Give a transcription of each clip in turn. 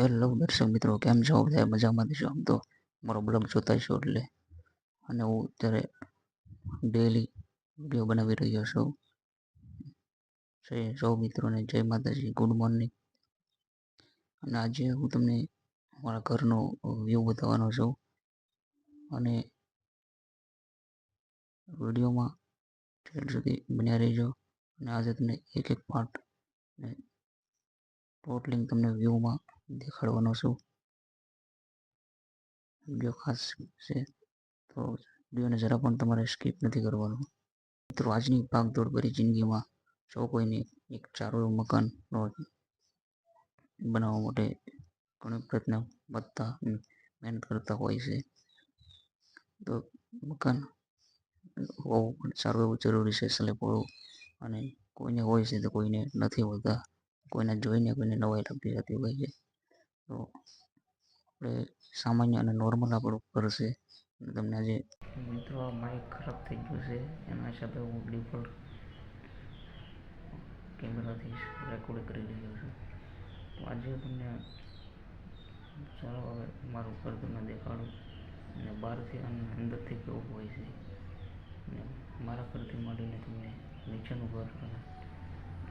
Hello દર્શક મિત્રો, કેમ છો? બધા મજામાં છો આમ તો? મારો બ્લોગ જોતા છો એટલે. અને હું અત્યારે ડેલી વીડિયો બનાવી રહ્યો છું. સૌ મિત્રોને જય માતાજી ગુડ મોર્નિંગ અને આજે હું તમને મારા ઘરનો વ્યૂ બતાવવાનો છું. અને વિડીયોમાં છેલ્લે સુધી બન્યા રહેજો. અને આજે તમને એક એક પાર્ટ ટોટલિંગ તમને વ્યૂમાં દેખાડવાનો છું વીડિયો ખાસ છે તો વિડીયોને જરા પણ તમારે સ્કીપ નથી કરવાનું મિત્રો આજની ભાગદોડ ભરી જિંદગીમાં સૌ કોઈને એક સારું એવું મકાનનો બનાવવા માટે ઘણી પ્રયત્ન વધતા મહેનત કરતા હોય છે તો મકાન હોવું સારું એવું જરૂરી છે સ્લેબવાળું અને કોઈને હોય છે તો કોઈને નથી હોતા કોઈને જોઈને કોઈને નવાઈ લાગતી જતી હોય છે તો આપણે સામાન્ય અને નોર્મલ આપણું કરશે તમને આજે મિત્રો આ માઇક ખરાબ થઈ ગયું છે. એના હિસાબે હું ડિફોલ્ટ કેમેરાથી રેકોર્ડ કરી રહ્યો છું. તો આજે તમને ચાલો હવે મારું ઘર તમને દેખાડું. અને બહારથી અને અંદરથી કેવું હોય છે. અને મારા ઘરથી માંડીને તમને નીચેનું ઘર અને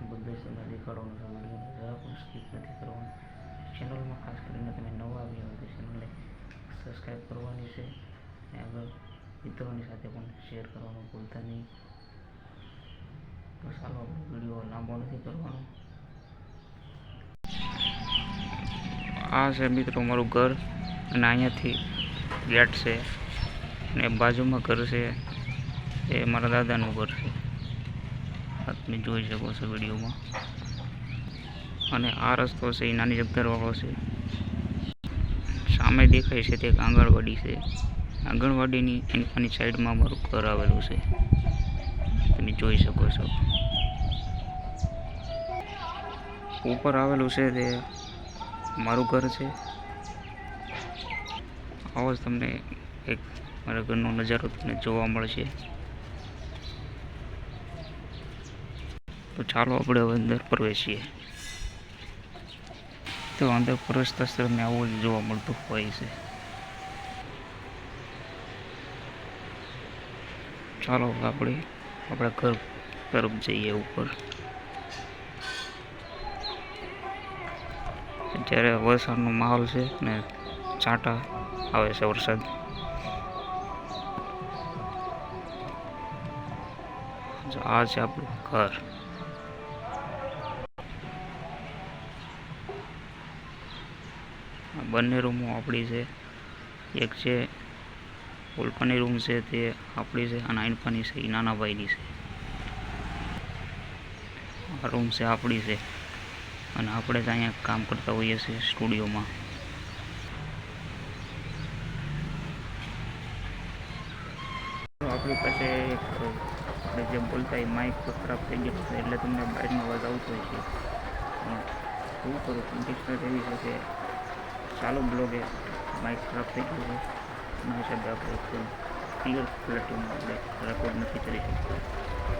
બધું તમને દેખાડવાનું છે. જરા પણ સ્કીપ નથી કરવાનું. ચેનલમાં ખાસ કરીને તમે નવા આવ્યા હોય તો ચેનલને સબસ્ક્રાઈબ કરવાની છે. અને આગળ મિત્રોની સાથે પણ શેર કરવાનું ભૂલતા નહીં. તો ચાલો વીડિયો લાંબો નથી કરવાનો. આ છે મિત્રો મારું ઘર અને અહીંયાથી ગેટ છે અને બાજુમાં ઘર છે. એ મારા દાદાનું ઘર છે. તમે જોઈ શકો છો વિડીયોમાં અને આ રસ્તો છે એ નાની જગદરવાળો છે. સામે દેખાય છે તે એક આંગણવાડી છે. આંગણવાડીની એની સાઈડમાં મારું ઘર આવેલું છે. તમે જોઈ શકો છો. ઉપર આવેલું છે તે મારું ઘર છે. આવો જ તમને એક મારા ઘરનો નજારો તમને જોવા મળશે. તો ચાલો આપણે હવે અંદર પ્રવેશીએ. તો અંદર પુરુષ તસ્ત્રને આવું જ જોવા મળતું હોય છે. ચાલો આપણે, આપણા ઘર તરફ જઈએ ઉપર. અત્યારે વરસાદનો માહોલ છે ને છાંટા આવે છે વરસાદ. આ છે આપણું ઘર. બંને રૂમો આપણી છે. એક છે ઉલ્પાની રૂમ છે, તે આપણી છે અને આઈનપાની છે, એ નાના ભાઈની છે. આ રૂમ છે આપણી છે અને આપણે જ અહીંયા કામ કરતા હોઈએ છીએ સ્ટુડિયોમાં. આપણી પાસે એક, આપણે જે બોલતા એ માઇક ખરાબ થઈ ગયો છે, એટલે તમને બહારનો અવાજ આવતો હોય છે. શું કરું કન્ડિશનર એવી છે કે ચાલુ બ્લોગે એ માઇક ખરાબ થઈ ગયું છે મારા હિસાબે આપણે ક્લિયર પ્લેટફોર્મ આપણે રેકોર્ડ નથી કરી શકતા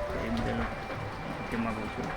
તો એ બદલ માફી માગું છું.